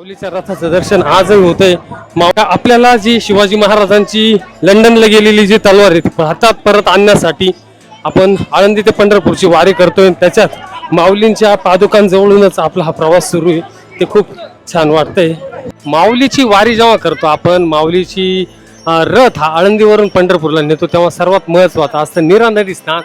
माऊलीच्या रथाचं दर्शन आजही होतंय. माऊली आपल्याला जी शिवाजी महाराजांची लंडनला गेलेली जी तलवार आहे ती हातात परत आणण्यासाठी आपण आळंदी ते पंढरपूरची वारी करतोय. त्याच्यात माऊलींच्या पादुकांजवळूनच आपला हा प्रवास सुरू आहे. ते खूप छान वाटतंय. माऊलीची वारी जेव्हा करतो आपण माऊलीची रथ हा आळंदीवरून पंढरपूरला नेतो तेव्हा सर्वात महत्वाचं असतं निरानदी स्नान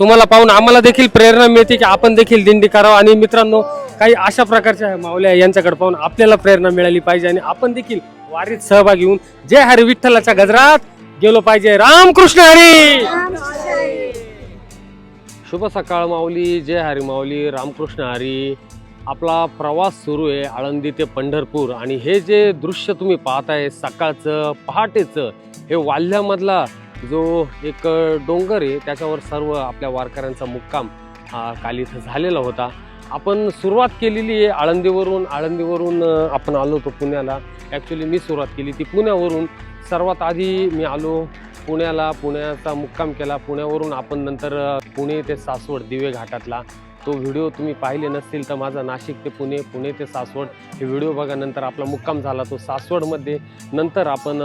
तुम्हाला पाहून आम्हाला देखील प्रेरणा मिळते की आपण देखील दिंडी करावं. आणि मित्रांनो काही अशा प्रकारच्या माऊल्या यांच्याकडे पाहून आपल्याला प्रेरणा मिळाली पाहिजे आणि आपण देखील वारीत सहभागी होऊन जय हरी विठ्ठलाच्या गजरात गेलो पाहिजे. रामकृष्ण हरी! शुभ सकाळ माऊली जय हरी माऊली रामकृष्ण हरी. आपला प्रवास सुरू आहे आळंदी ते पंढरपूर आणि हे जे दृश्य तुम्ही पाहताय सकाळचं पहाटेचं हे वाल्ह्यामधला जो एक डोंगर आहे त्याच्यावर सर्व आपल्या वारकऱ्यांचा मुक्काम काल इथं झालेला होता. आपण सुरुवात केलेली आहे आळंदीवरून आळंदीवरून आपण आलो होतो पुण्याला. ॲक्च्युली मी सुरुवात केली ती पुण्यावरून. सर्वात आधी मी आलो पुण्याला पुण्याचा मुक्काम केला. पुण्यावरून आपण नंतर पुणे ते सासवड दिवे घाटातला. तो व्हिडिओ तुम्ही पाहिले नसतील तर माझा नाशिक ते पुणे पुणे ते सासवड हे व्हिडिओ बघा नंतर आपला मुक्काम झाला. तो सासवडमध्ये नंतर आपण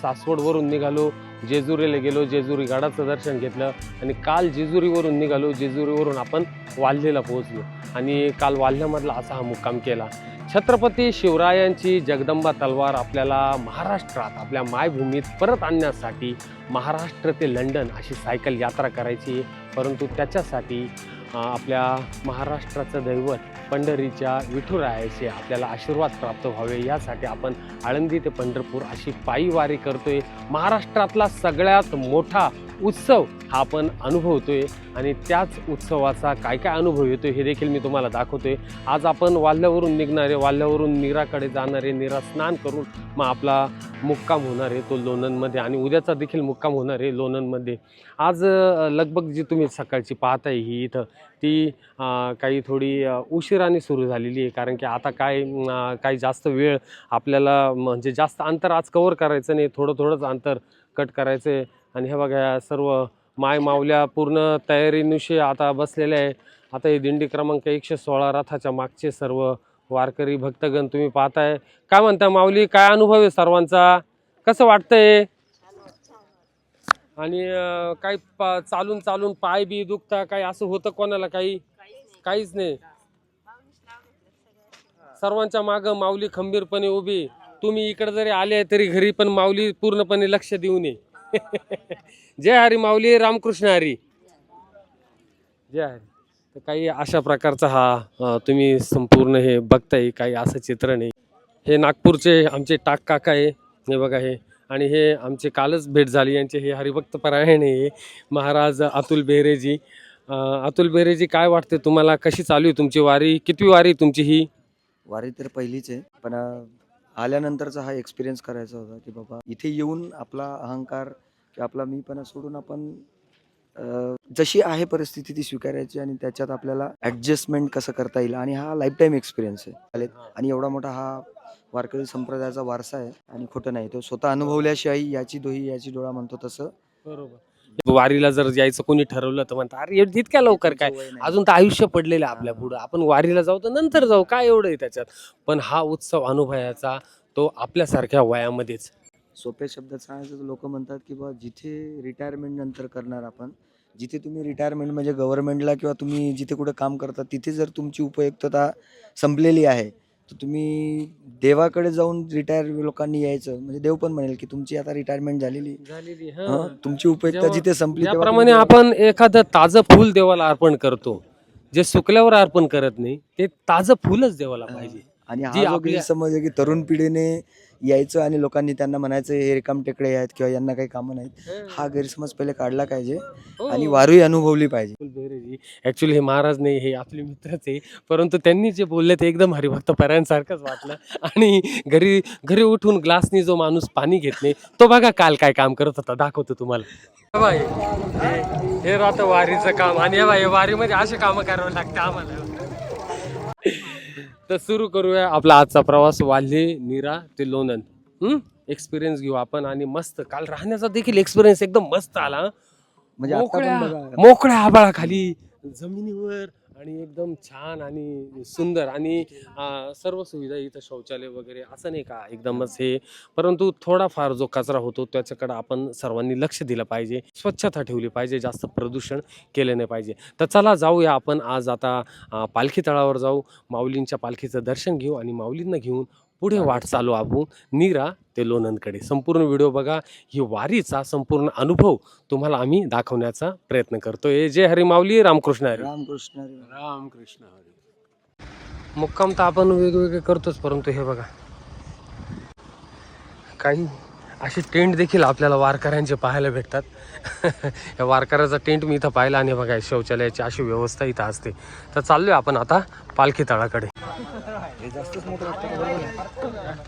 सासवडवरून निघालो. जेजुरीला गेलो जेजुरी गडाचं दर्शन घेतलं आणि काल जेजुरीवरून निघालो. जेजुरीवरून आपण वाल्हेला पोहोचलो आणि काल वाल्ह्यामधला असा हा मुक्काम केला. छत्रपती शिवरायांची जगदंबा तलवार आपल्याला महाराष्ट्रात आपल्या मायभूमीत परत आणण्यासाठी महाराष्ट्र ते लंडन अशी सायकल यात्रा करायची. परंतु त्याच्यासाठी आपल्या महाराष्ट्राचं दैवत पंढरीच्या विठुरायाचे आपल्याला आशीर्वाद प्राप्त व्हावे. यासाठी आपण आळंदी ते पंढरपूर अशी पायी वारी करतोय. महाराष्ट्रातला सगळ्यात मोठा उत्सव हा आपण अनुभवतोय आणि त्याच उत्सवाचा काय काय अनुभव येतोय हे देखील मी तुम्हाला दाखवतोय. आज आपण वाल्ह्यावरून निघणारे वाल्ह्यावरून नीराकडे जाणारे नीरा स्नान करून मग आपला मुक्काम होणार आहे तो लोणंदमध्ये आणि उद्याचा देखील मुक्काम होणार आहे लोणंदमध्ये. आज लगभग जी तुम्ही सकाळची पाहताय ही इथं ती काही थोडी उशिराने सुरू झालेली आहे. कारण की आता काय काही जास्त वेळ आपल्याला म्हणजे जास्त अंतर आज कवर करायचं नाही थोडं थोडंच अंतर कट करायचं आहे आणि हे बघा या सर्व माय माऊल्या पूर्ण तयारीनुशी आता बसलेल्या आहे. आता ही दिंडी क्रमांक एकशे सोळा रथाच्या मागचे सर्व वारकरी भक्तगण तुम्ही पाहताय. काय म्हणता माऊली काय अनुभव आहे सर्वांचा? कसं वाटतंय? आणि काही चालून चालून पाय बी दुखता काही असं होतं कोणाला काही? काहीच नाही. सर्वांच्या माग माऊली खंबीरपणे उभी. तुम्ही इकडे जरी आले तरी घरी पण माऊली पूर्णपणे लक्ष देऊ नये जय हरी माऊली रामकृष्ण हरी. जय हरी. तर काही अशा प्रकारचा हा तुम्ही संपूर्ण हे बघताय काही असं चित्र नाही. हे नागपूरचे आमचे टाक काका आहे हे बघा हे. आणि हे आमचे कालच भेट झाली यांचे हे हरिभक्त परायण आहे. महाराज अतुल बेहरेजी अतुल बेहरेजी काय वाटते तुम्हाला? कशी चालू आहे तुमची वारी? कितवी वारी आहे तुमची ही? वारी तर पहिलीच आहे पण आल्यानंतरचा हा एक्सपिरियन्स करायचा होता की बाबा इथे येऊन आपला अहंकार किंवा आपला मीपणा सोडून आपण जशी आहे परिस्थिती ती स्वीकारायची आणि त्याच्यात आपल्याला ॲडजस्टमेंट कसं करता येईल आणि हा लाईफ टाईम एक्सपिरियन्स आहे आणि एवढा मोठा हा वारकरी संप्रदायाचा वारसा आहे आणि खोटं नाही. तो स्वतः अनुभवल्याशिवाय याची दोही याची डोळा म्हणतो तसं. बरोबर. वारीला जर यायचं कोणी ठरवलं तर म्हणतात अरे एवढं इतक्या लवकर काय. अजून तर आयुष्य पडलेलं आहे आपल्या पुढं. आपण वारीला जाऊ तर नंतर जाऊ काय एवढं आहे त्याच्यात? पण हा उत्सव अनुभवायचा तो आपल्यासारख्या वयामध्येच. सोप्या शब्दात सांगायचं लोक म्हणतात की बा जिथे रिटायरमेंट नंतर करणार आपण जिथे तुम्ही रिटायरमेंट म्हणजे गव्हर्नमेंटला किंवा तुम्ही जिथे कुठे काम करता तिथे जर तुमची उपयुक्तता संपलेली आहे तर तुम्ही देवाकडे जाऊन रिटायर लोकांनी यायचं. म्हणजे देव पण म्हणेल की तुमची आता रिटायरमेंट झालेली झालेली हं, तुमची उपयुक्तता जेव्हा- जिथे संपली तेव्हा त्याप्रमाणे आपण एखादं ताजं फुल देवाला अर्पण करतो जे सुकल्यावर अर्पण करत नाही ते ताजं फुलच देवाला पाहिजे. आणि हा जी जो आपल्या- गैरसमज आहे की तरुण पिढीने यायचं आणि लोकांनी त्यांना म्हणायचं हे रिकाम टेकडे आहेत किंवा यांना काही कामं नाहीत. हा गैरसमज पहिले काढला पाहिजे हो. आणि वारूही अनुभवली पाहिजे. ऍक्च्युली हे महाराज नाही हे आपले मित्रच आहे. परंतु त्यांनी जे बोलले ते एकदम हरिभक्त परायणसारखंच वाटलं. आणि घरी घरी उठून ग्लासनी जो माणूस पाणी घेत नाही तो बघा काल काय काम करत होता दाखवतो तुम्हाला. हे हे- हे राहतं वारीचं काम. आणि हे हे वारीमध्ये असे कामं करावे लागते आम्हाला. तर सुरू करूया आपला आजचा प्रवास. वाल्हे नीरा ते लोणंद. एक्सपिरियन्स घेऊ आपण आणि मस्त. काल राहण्याचा देखील एक्सपिरियन्स एकदम मस्त आला. म्हणजे मोकळ्या आबाळाखाली जमिनीवर आणि एकदम छान आणि सुंदर आणि सर्व सुविधा इथं शौचालय वगैरे असं नाही का एकदमच हे. परंतु थोडाफार जो कचरा होतो त्याच्याकडं आपण सर्वांनी लक्ष दिलं पाहिजे. स्वच्छता ठेवली पाहिजे. जास्त प्रदूषण केलं नाही पाहिजे. तर चला जाऊया आपण आज आता पालखी तळावर जाऊ. माऊलींच्या पालखीचं दर्शन घेऊ आणि माऊलींना घेऊन पुढे वाट चालू आपण. नीरा ते लोणंदकडे. संपूर्ण व्हिडिओ बघा. ही वारीचा संपूर्ण अनुभव तुम्हाला आम्ही दाखवण्याचा प्रयत्न करतोय. जय हरी माऊली. रामकृष्ण हरी. रामकृष्ण हरी. रामकृष्ण हरी. मुक्काम तर आपण वेगवेगळे करतोच परंतु हे बघा. काही असे टेंट देखील आपल्याला वारकऱ्यांचे पाहायला भेटतात. या वारकऱ्याचा टेंट मी इथं पाहिला आणि बघा शौचालयाची अशी व्यवस्था इथं असते. तर चाललोय आपण आता पालखी तळाकडे हे जास्तच मोठं वाटतं का बरोबर?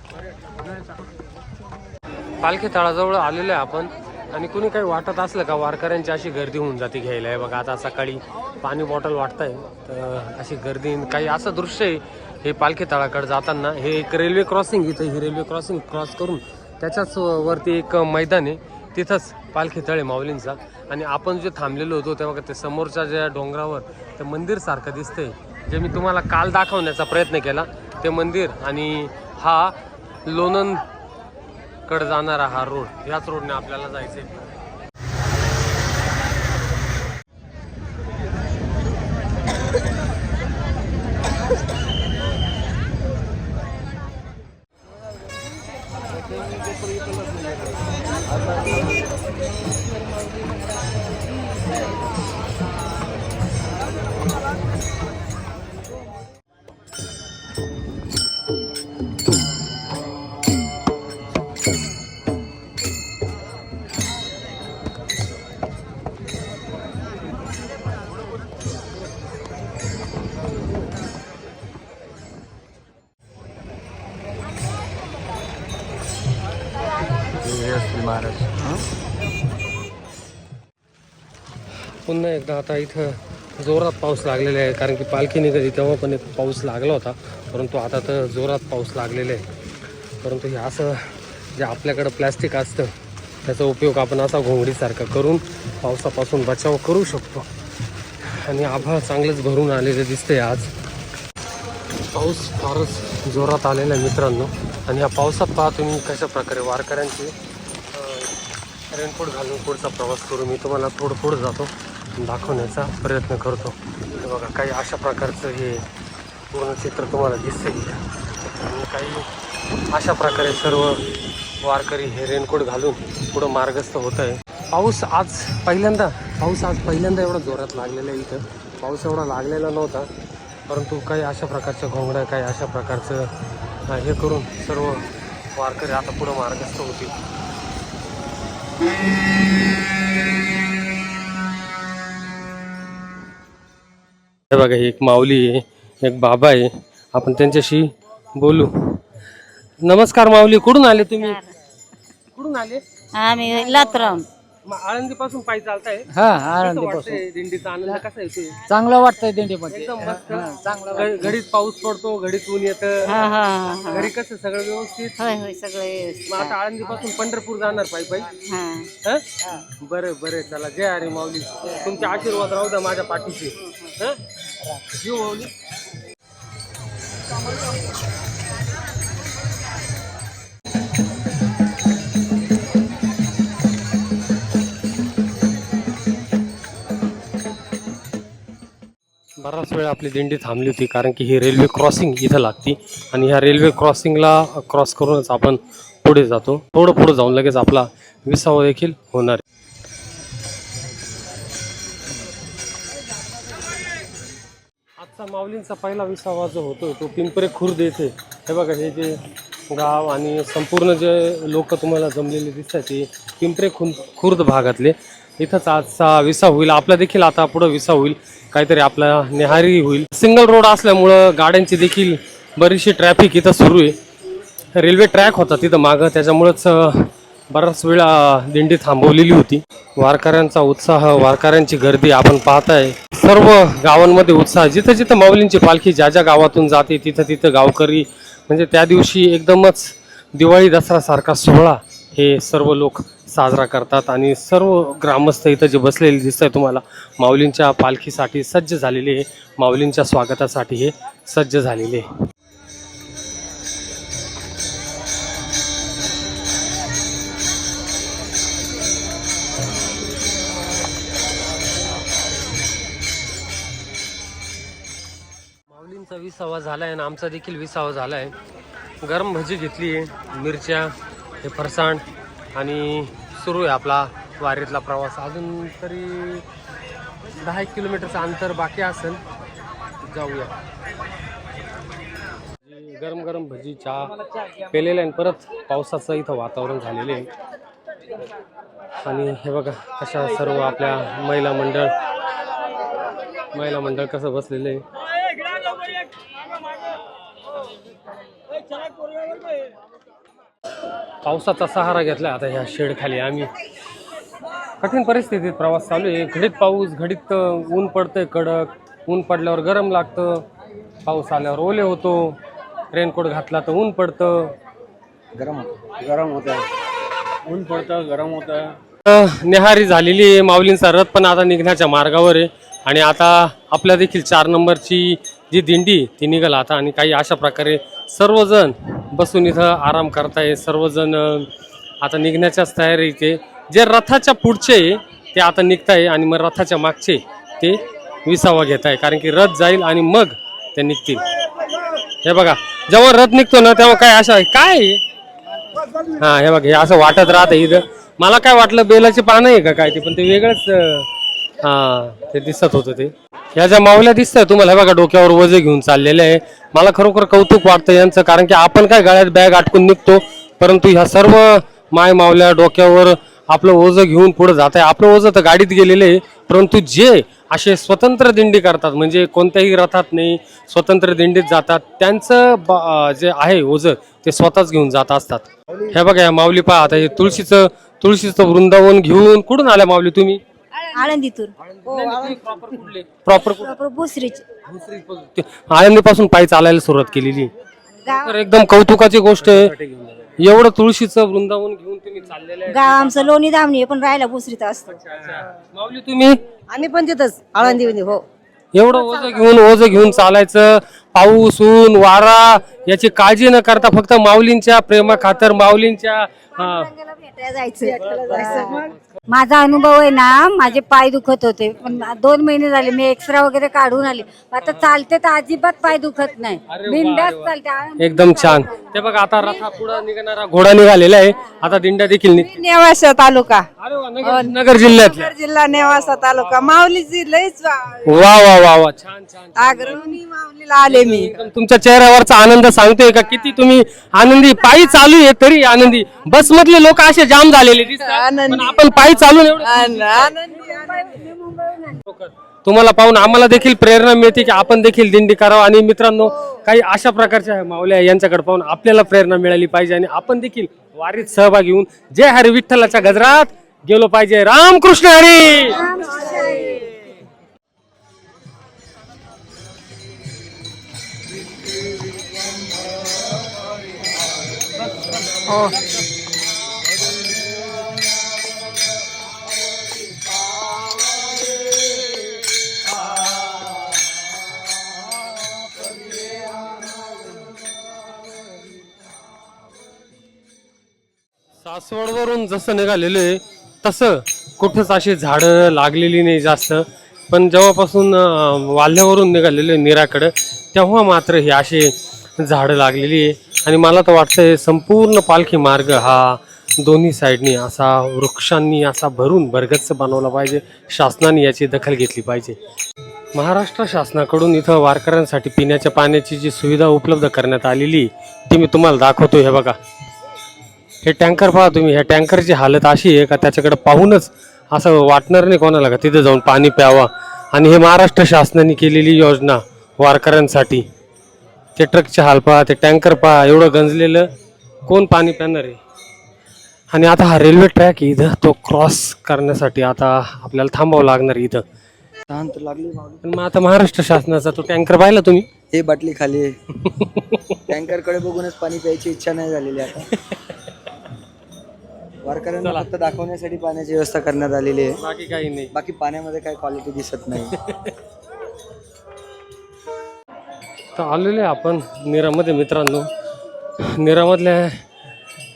पालखी तळाजवळ आलेलो आहे आपण. आणि कुणी काही वाटत असलं का वारकऱ्यांची अशी गर्दी होऊन जाते घ्यायला? आहे बघा आता सकाळी पाणी बॉटल वाटतंय तर अशी गर्दी काही असं दृश्य आहे हे पालखी तळाकडे जाताना. हे एक रेल्वे क्रॉसिंग इथं ही रेल्वे क्रॉसिंग क्रॉस करून त्याच्याच वरती एक मैदान आहे. तिथंच पालखी तळे माऊलींचा. आणि आपण जे थांबलेलो होतो तेव्हा ते समोरच्या ज्या डोंगरावर ते मंदिरसारखं दिसतंय. जे मी तुम्हाला काल दाखवण्याचा प्रयत्न केला ते मंदिर आणि हा लोणंद कडे जाणारा हा रोड याच रोडने आपल्याला जायचं आहे एकदा आता इथं जोरात पाऊस लागलेला आहे कारण की पालखी निघाली तेव्हा पण एक पाऊस लागला होता परंतु आता तर जोरात पाऊस लागलेला आहे. परंतु हे असं जे आपल्याकडं प्लॅस्टिक असतं त्याचा उपयोग आपण असा घोंगडीसारखा करून पावसापासून बचाव करू शकतो. आणि आभाळ चांगलंच भरून आलेलं दिसतंय आज. पाऊस फारच जोरात आलेला आहे मित्रांनो. आणि या पावसात पहा तुम्ही कशा प्रकारे वारकऱ्यांची रेनकोट घालून पुढचा प्रवास करू. मी तुम्हाला थोडं पुढं जातो. दाखवण्याचा प्रयत्न करतो. बघा काही अशा प्रकारचं हे पूर्ण चित्र तुम्हाला दिसेल आणि काही अशा प्रकारे सर्व वारकरी हे रेनकोट घालून पुढं मार्गस्थ होत आहे पाऊस आज पहिल्यांदा पाऊस आज पहिल्यांदा एवढा जोरात लागलेला आहे इथं. पाऊस एवढा लागलेला नव्हता परंतु काही अशा प्रकारच्या घोंगड्या काही अशा प्रकारचं हे करून सर्व वारकरी आता पुढं मार्गस्थ होतील. हे बघा एक माऊली आहे एक बाबा आहे. आपण त्यांच्याशी बोलू. नमस्कार माऊली कुठून आले तुम्ही? कुठून आले? आम्ही लातरावून आळंदी पासून पायी चालताय. हा आनंदी वाटतंय दिंडीचा आनंद कसा येतोय? चांगलं वाटतंय दिंडीमध्ये. एकदम मस्त. चांगलं घ- घडीत पाऊस पडतो घडीत ऊन येतं. हा हा हा हा. घरी कसं सगळं व्यवस्थित? होय होय सगळे. मग आता आळंदी पासून पंढरपूर जाणार पायी पायी? हा. हं? बरं बरं चला. जय हरी माऊली. तुमचे आशीर्वाद राहू द्या माझ्या पाठीशी. हं? येऊ माऊली. बराच वेळ आपली दिंडी थांबली होती कारण की ही रेल्वे क्रॉसिंग इथं लागती आणि ह्या रेल्वे क्रॉसिंगला क्रॉस करूनच आपण पुढे जातो. थोडं पुढे जाऊन लगेच आपला विसावा देखील होणार आहे. आजचा माऊलींचा पहिला विसावा जो होतो तो पिंपरे खुर्द येथे. हे बघा हे जे गाव आणि संपूर्ण जे लोक तुम्हाला जमलेले दिसतात ते पिंपरे खुं खुर्द भागातले. इथंच आजचा विसा होईल. आपला देखील आता पुढं विसा होईल. काहीतरी आपला निहारी होईल. सिंगल रोड असल्यामुळं गाड्यांची देखील बरीचशी ट्रॅफिक इथं सुरू आहे. रेल्वे ट्रॅक होता तिथं मागं. त्याच्यामुळंच बराच वेळा दिंडी थांबवलेली होती. वारकऱ्यांचा उत्साह वारकऱ्यांची गर्दी आपण पाहताय. सर्व गावांमध्ये उत्साह. जिथं जिथं माऊलींची पालखी ज्या ज्या गावातून जाते तिथं तिथं गावकरी म्हणजे त्या दिवशी एकदमच दिवाळी दसरासारखा सोहळा हे सर्व लोक साजरा करतात आणि सर्व ग्रामस्थ इथं जे बसलेले दिसत आहे तुम्हाला माऊलींच्या पालखीसाठी सज्ज झालेले आहे. माऊलींच्या स्वागतासाठी हे सज्ज झालेले आहे. माऊलींचा विसावा झाला आहे आणि आमचा देखील विसावा झाला आहे गरम भजी घेतली आहे मिरच्या हे फरसाण आणि सुरू आहे आपला वारीतला प्रवास. अजून तरी दहा एक किलोमीटरचं अंतर बाकी असेल जाऊया. गरम गरम भजी चहा पेलेला आहे आणि परत पावसाचं इथं वातावरण झालेलं आहे. आणि हे बघा कशा सर्व आपल्या महिला मंडळ महिला मंडळ कसं बसलेलं आहे. पावसाचा सहारा घेतला आता ह्या शेड खाली आम्ही. कठीण परिस्थितीत प्रवास चालू आहे. घडीत पाऊस घडीत ऊन पडतंय कडक. ऊन पडल्यावर गरम लागतं. पाऊस आल्यावर ओले होतो. रेनकोट घातला तर ऊन पडतं. गरम गरम होत. ऊन पडतं गरम होतं. अं, न्याहारी झालेली आहे. माऊलींचा रथ पण आता निघण्याच्या मार्गावर आहे. आणि आता आपल्या देखील चार नंबरची जी दिंडी ती निघाल आता. आणि काही अशा प्रकारे सर्वजण बसून इथं आराम करताय सर्वजण आता निघण्याच्याच तयारी इथे जे रथाच्या पुढचे आहे, ते आता निघताय आणि मग रथाच्या मागचे ते विसावा घेत आहे कारण की रथ जाईल आणि मग ते निघतील. हे बघा जेव्हा रथ निघतो ना तेव्हा काय अशा काय आहे? हा हे बघ हे असं वाटत राहतं इथं. मला काय वाटलं बेलाची पानं आहे का काय ते पण ते वेगळंच हा ते दिसत होतं ते. ह्या ज्या माऊल्या दिसतंय तुम्हाला हे बघा डोक्यावर वजे घेऊन चाललेले आहे. मला खरोखर कौतुक वाटतं यांचं कारण की आपण काय गळ्यात बॅग आटकून निघतो परंतु ह्या सर्व माय माऊल्या डोक्यावर आपलं ओझं घेऊन पुढे जात आहे. आपलं ओझं तर गाडीत गेलेलं आहे परंतु जे असे स्वतंत्र दिंडी करतात म्हणजे कोणत्याही रथात नाही स्वतंत्र दिंडीत जातात त्यांचं ब- जे आहे ओझं ते स्वतःच घेऊन जात असतात. हे बघा या माऊली पहा आता हे तुळशीचं तुळशीचं वृंदावन घेऊन कुठून आल्या माऊली तुम्ही? आळंदीतून. प्रॉपर प्रॉपर भोसरीची. आळंदी पासून पायी चालायला सुरुवात केलेली. गाव तर एकदम कौतुकाची गोष्ट आहे. एवढं तुळशीचं वृंदावन घेऊन तुम्ही चाललेलं आहे. गाव आमचं लोणी दामणी आहे पण राहायला भोसरीत असतो. माऊली तुम्ही? आम्ही पण तिथंच आळंदी हो. एवढं ओझं घेऊन ओझं घेऊन चालायचं. पाऊस ऊन वारा याची काळजी न करता फक्त माऊलींच्या प्रेमा खातर माऊलींच्या हा, माझा अनुभव आहे ना माझे पाय दुखत होते. पण दोन महिने झाले मी एक्सरा वगैरे काढून आले. आता चालते तर अजिबात पाय दुखत नाही. बिंदास चालते. एकदम छान. ते बघा आता रथा पुढे निघणारा घोडा निघालेला आहे. आता दिंड्या देखील नेवासा तालुका. अरे वा, नगर नगर जिल्ह्यातल्या. नगर जिल्हा नेवासा तालुका. माऊलीची लईच वा वा वा वा छान छान आग्रही माऊलीला आले मी एकदम तुमच्या चेहऱ्यावरचा आनंद सांगतोय का? किती तुम्ही आनंदी. पायी चालू आहे तरी आनंदी. बस मधले लोक असे जाम झालेले दिसतात पण आपण पायी चालून एवढं. आन- आनंदी आनंदी. तुम्हाला पाहून आम्हाला देखील प्रेरणा मिळते की आपण देखील दिंडी करावं. आणि मित्रांनो काही अशा प्रकारच्या माऊल्या यांच्याकडे पाहून आपल्याला प्रेरणा मिळाली पाहिजे आणि आपण देखील वारीत सहभागी होऊन जय हरी विठ्ठलाच्या गजरात गेलो पाहिजे. रामकृष्ण हरी! हो. सासवडवरून जसं निघालेलो आहे तसं कुठंच अशी झाडं लागलेली नाही जास्त. पण जेव्हापासून वाल्ह्यावरून निघालेलो आहे निराकडं तेव्हा मात्र हे असे झाडं लागलेली आहे. आणि मला तर वाटतंय संपूर्ण पालखी मार्ग हा दोन्ही साईडनी असा वृक्षांनी असा भरून भरगच्च बनवला पाहिजे. शासनाने याची दखल घेतली पाहिजे. महाराष्ट्र शासनाकडून इथं वारकऱ्यांसाठी पिण्याच्या पाण्याची जी सुविधा उपलब्ध करण्यात आलेली ती मी तुम्हाला दाखवतो हे बघा. हे टँकर पहा तुम्ही ह्या टँकरची हालत अशी आहे का त्याच्याकडे पाहूनच असं वाटणार नाही कोणाला का? तिथे जाऊन पाणी प्यावा. आणि हे महाराष्ट्र शासनाने केलेली योजना वारकऱ्यांसाठी. ते ट्रकचे हाल पहा ते टँकर पहा एवढं गंजलेलं कोण पाणी पिणार आहे? आणि आता हा रेल्वे ट्रॅक इथं तो क्रॉस करण्यासाठी आता आपल्याला थांबावं लागणार इथं. लागली पण मग आता महाराष्ट्र शासनाचा तो टँकर पाहिला तुम्ही? हे बाटली खाली टँकरकडे बघूनच पाणी प्यायची इच्छा नाही झालेली आता. वारकऱ्यांना. फक्त दाखवण्यासाठी पाण्याची व्यवस्था करण्यात आलेली आहे. बाकी काही नाही. बाकी पाण्यामध्ये काही क्वालिटी दिसत नाही. तर आलेले आपण निरामध्ये मित्रांनो. निरामधल्या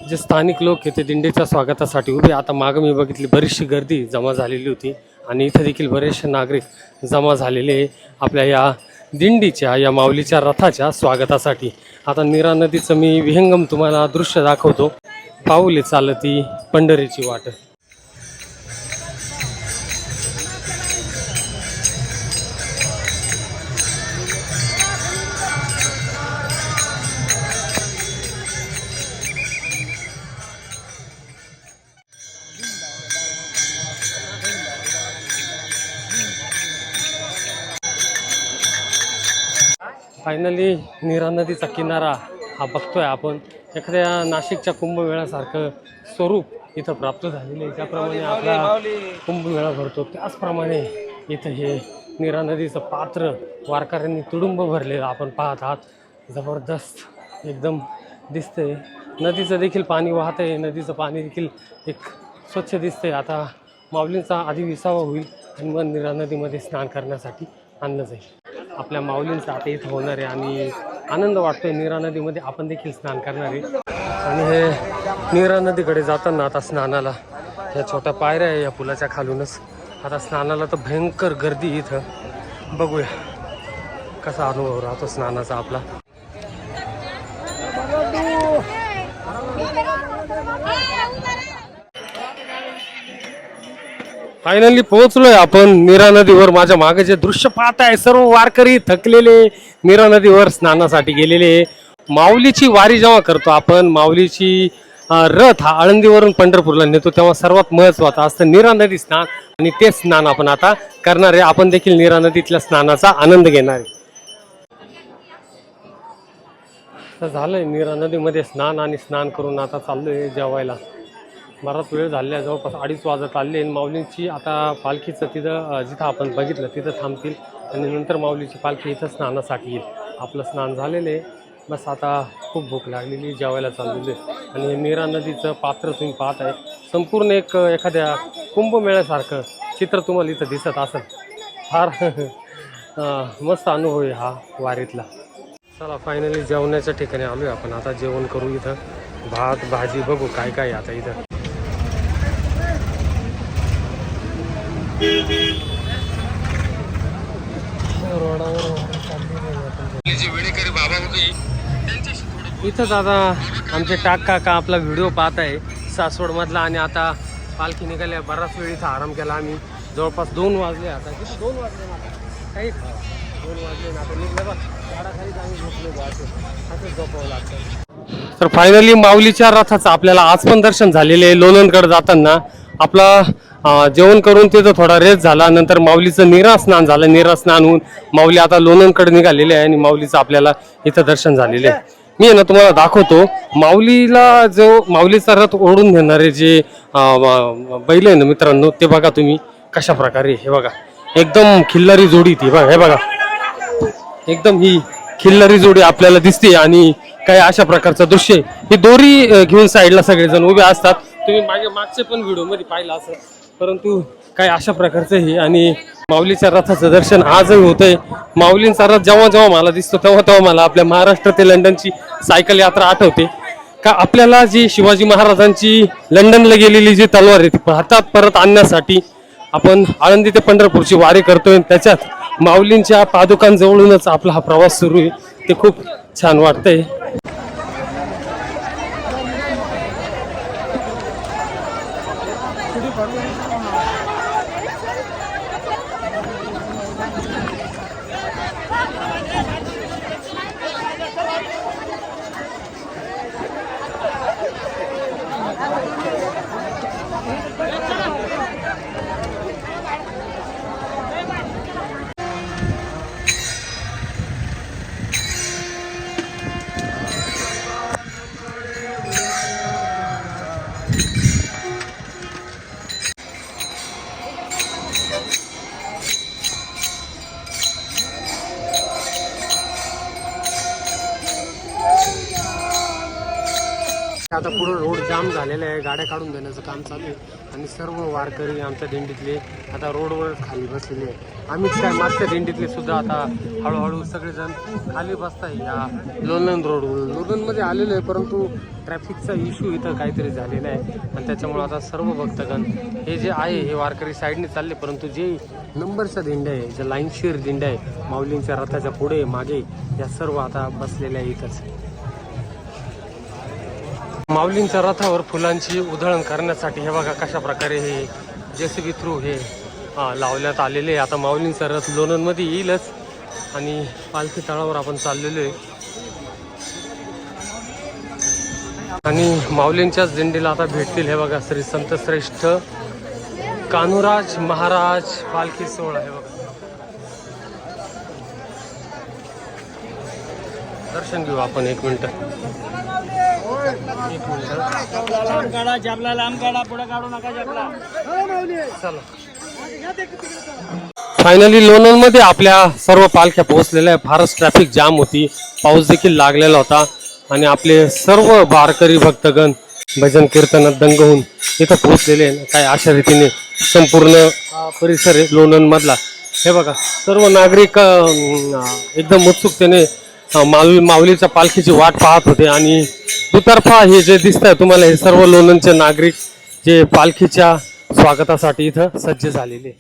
जे स्थानिक लोक आहे ते दिंडीच्या स्वागतासाठी उभे. आता मागं मी बघितली बरीचशी गर्दी जमा झालेली होती आणि इथं देखील बरेचसे नागरिक जमा झालेले आपल्या या दिंडीच्या या माऊलीच्या रथाच्या स्वागतासाठी. आता निरा नदीचं मी विहंगम तुम्हाला दृश्य दाखवतो. पाऊले चालती पंढरीची वाट. फायनली नीरा नदीचा किनारा हा बघतोय आपण. एखाद्या नाशिकच्या कुंभमेळ्यासारखं स्वरूप इथं प्राप्त झालेलं आहे. ज्याप्रमाणे आपला कुंभमेळा भरतो त्याचप्रमाणे इथं हे नीरा नदीचं पात्र वारकऱ्यांनी तुडुंब भरलेलं आपण पाहत आहात. जबरदस्त एकदम दिसतंय. नदीचं देखील पाणी वाहत आहे नदीचं पाणी देखील एक स्वच्छ दिसतंय. आता माऊलींचा आधी विसावा होईल आणि मग नीरा नदीमध्ये स्नान करण्यासाठी आणलं जाईल. आपल्या माऊलींचं आता इथं होणार आहे आणि आनंद वाटतोय. नीरा नदीमध्ये आपण देखील स्नान करणार आहे. आणि हे नीरा नदीकडे जाताना आता स्नानाला या छोट्या पायऱ्या आहे या पुलाच्या खालूनच. आता स्नानाला तर भयंकर गर्दी इथं. बघूया कसा अनुभव राहतो स्नानाचा आपला. फायनली पोहोचलोय आपण नीरा नदीवर. माझ्या मागे जे दृश्य पाहताय सर्व वारकरी थकलेले नीरा नदीवर स्नानासाठी गेलेले माऊलीची वारी जेव्हा करतो आपण माऊलीची रथ हा आळंदीवरून पंढरपूरला नेतो तेव्हा सर्वात महत्वाचं असतं नीरा नदी स्नान आणि ते स्नान आपण आता करणार आहे. आपण देखील नीरा नदीतल्या स्नानाचा आनंद घेणार आहे. तर झालंय नीरा नदीमध्ये स्नान आणि स्नान करून आता चाललोय जेवायला. बराच वेळ झालेला आहे. जवळपास अडीच वाजत आले आणि माऊलींची आता पालखीचं तिथं जिथं आपण बघितलं तिथं थांबतील आणि नंतर माऊलीची पालखी इथं स्नानासाठी येईल. आपलं स्नान झालेलं आहे. बस आता खूप भूक लागलेली जेवायला चाललेली आहे. आणि मीरा नदीचं पात्र तुम्ही पाहत आहे संपूर्ण एक एखाद्या कुंभमेळ्यासारखं चित्र तुम्हाला इथं दिसत असेल. फार मस्त अनुभव आहे हा वारीतला. चला फायनली जेवणाच्या ठिकाणी आलो आहे आपण. आता जेवण करू इथं. भात भाजी बघू काय काय आहे आता इथं. इथंच आता आमचे टाक काका आपला व्हिडिओ पाहत आहे सासवडमधला आणि आता पालखी निघाल्या. बराच वेळ इथं आराम केला आम्ही. जवळपास दोन वाजले आता. किती? दोन वाजले काही दोन वाजले ना आता निघलं झाडाखालीच आम्ही झोपलो असं असंच झोपावं लागतं. तर फायनली माऊलीच्या रथाचं आपल्याला आज पण दर्शन झालेले आहे. लोणंदकडे जाताना. आपला जेवण करून तिथं थोडा रेस्ट झाला. नंतर माऊलीचं निरा स्नान झालं. निरा स्नान होऊन माऊली आता लोणंदकडे निघालेले आहे आणि माऊलीचं आपल्याला इथं दर्शन झालेलं आहे. मी आहे ना तुम्हाला दाखवतो. माऊलीला जो माऊलीचा रथ ओढून घेणारे जे बैल आहे ना मित्रांनो ते बघा तुम्ही कशा प्रकारे हे बघा. एकदम खिल्लारी जोडी ती बघा हे बघा. एकदम ही खिल्लारी जोडी आपल्याला दिसते आणि काही अशा प्रकारचं दृश्य आहे. ही दोरी घेऊन साईडला सगळेजण उभे असतात. तुम्ही मागे मागचे पण व्हिडिओमध्ये पाहिला पाहिलं असेल. परंतु काही अशा प्रकारचं हे आणि माऊलीच्या रथाचं दर्शन आजही होतंय. माऊलींचा रथ जेव्हा जेव्हा मला दिसतो तेव्हा तेव्हा मला आपल्या महाराष्ट्र ते लंडनची सायकल यात्रा आठवते. का आपल्याला जी शिवाजी महाराजांची लंडनला गेलेली जी तलवार आहे ती हातात परत आणण्यासाठी आपण आळंदी ते पंढरपूरची वारी करतोय त्याच्यात माऊलींच्या पादुकांजवळूनच आपला हा प्रवास सुरू आहे. ते खूप छान वाटतंय. पूर्ण रोड जाम झालेला आहे. गाड्या काढून देण्याचं काम चालू आहे. आणि सर्व वारकरी आमच्या दिंडीतले आता रोडवर खाली बसलेले आहे आम्हीच काय मागच्या दिंडीतले सुद्धा आता हळूहळू सगळेजण खाली बसताय या लोणंद रोडवर लोणंदमध्ये आलेलो आहे परंतु ट्रॅफिकचा इश्यू इथं काहीतरी झालेला आहे. आणि त्याच्यामुळं आता सर्व भक्तगण हे जे आहे हे वारकरी साईडने चालले परंतु जे नंबरच्या दिंड्या आहे ज्या लाईनशीर दिंड्या आहे माऊलींच्या रथाच्या पुढे मागे या सर्व आता बसलेल्या आहे इथंच माऊलींच्या रथावर फुलांची उधळण करण्यासाठी हे बघा कशा प्रकारे हे जेसीबी थ्रू हे लावण्यात आलेले आहे. आता माऊलींचा रथ लोणंदमध्ये येईलच आणि पालखी तळावर आपण चाललेलो आहे. आणि माऊलींच्याच दिंडीला आता भेटतील हे बघा श्री संत श्रेष्ठ कान्हूराज महाराज पालखी सोहळा हे बघा. दर्शन घेऊ आपण एक मिनिट. एक मिनिट. लांब काढा जबला लांब काढा पुढे काढू नका जबला. चला. फायनली लोणंदमध्ये आपल्या सर्व पालख्या पोहोचलेल्या आहे फारच ट्रॅफिक जाम होती. पाऊस देखील लागलेला होता. आणि आपले सर्व वारकरी भक्तगण भजन कीर्तनात दंग होऊन इथं पोहोचलेले. काय अशा रीतीने संपूर्ण परिसर आहे लोणंदमधला हे बघा सर्व नागरिक एकदम उत्सुकतेने माऊली माऊलीच्या पालखीची वाट पाहत होते आणि दुतर्फा हे जे दिसत आहे तुम्हाला हे सर्व लोणंदचे नागरिक जे पालखीच्या स्वागतासाठी इथं सज्ज झालेले.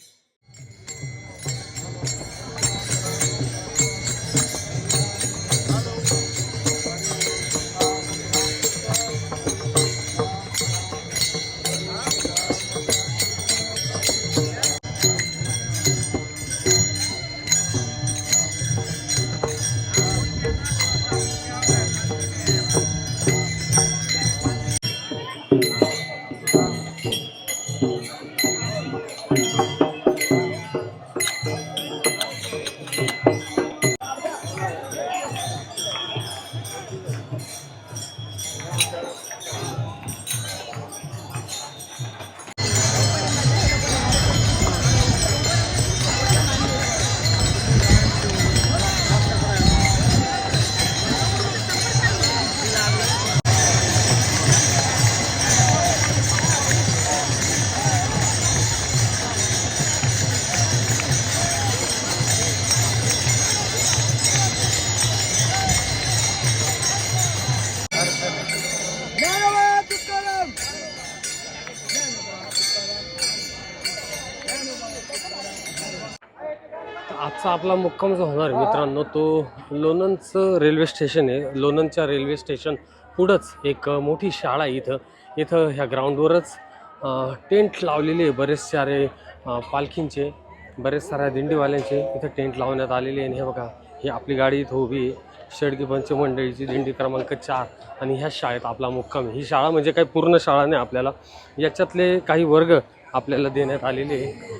आहे. आजचा आपला मुक्काम जो होणार मित्रांनो तो लोणंदचं रेल्वे स्टेशन आहे. लोणंदच्या रेल्वे स्टेशन पुढंच एक मोठी शाळा आहे इथं. इथं ह्या ग्राउंडवरच टेंट लावलेले आहे बरेच सारे पालखींचे बरेच साऱ्या दिंडीवाल्यांचे इथं टेंट लावण्यात आलेले आहे. आणि हे बघा ही आपली गाडी इथं उभी आहे. शेडगी पंचमंडळीची दिंडी क्रमांक चार. आणि ह्या शाळेत आपला मुक्काम ही शाळा म्हणजे काही पूर्ण शाळा नाही आपल्याला. याच्यातले काही वर्ग आपल्याला देण्यात आलेले आहे.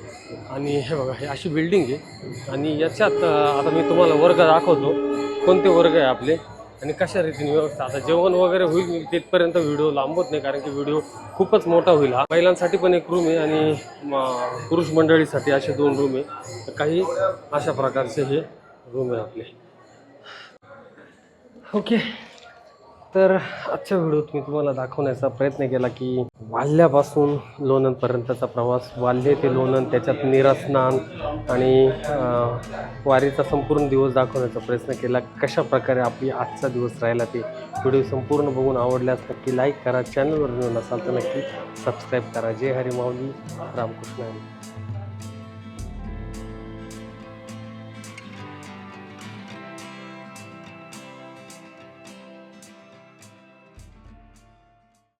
आणि हे बघा हे अशी बिल्डिंग आहे. आणि याच्यात आता मी तुम्हाला वर्ग दाखवतो. कोणते वर्ग आहे आपले? आणि कशा रीतीने व्यवस्था आता जेवण वगैरे होईल मी तिथपर्यंत व्हिडिओ लांबवत नाही कारण की व्हिडिओ खूपच मोठा होईल हा. महिलांसाठी पण एक रूम आहे आणि पुरुष मंडळीसाठी असे दोन रूम आहे. काही अशा प्रकारचे हे रूम आहे आपले. ओके तर आजच्या व्हिडिओत मी तुम्हाला दाखवण्याचा प्रयत्न केला की वाल्ल्यापासून लोणंदपर्यंतचा प्रवास वाल्हे ते लोणंद त्याच्यात निरास्नान आणि वारीचा संपूर्ण दिवस दाखवण्याचा प्रयत्न केला. कशा प्रकारे आपली आजचा दिवस राहिला ते व्हिडिओ संपूर्ण बघून आवडल्यास नक्की लाईक करा. चॅनलवर नसाल तर नक्की सबस्क्राईब करा. जय हरी माऊली. रामकृष्ण. हरी.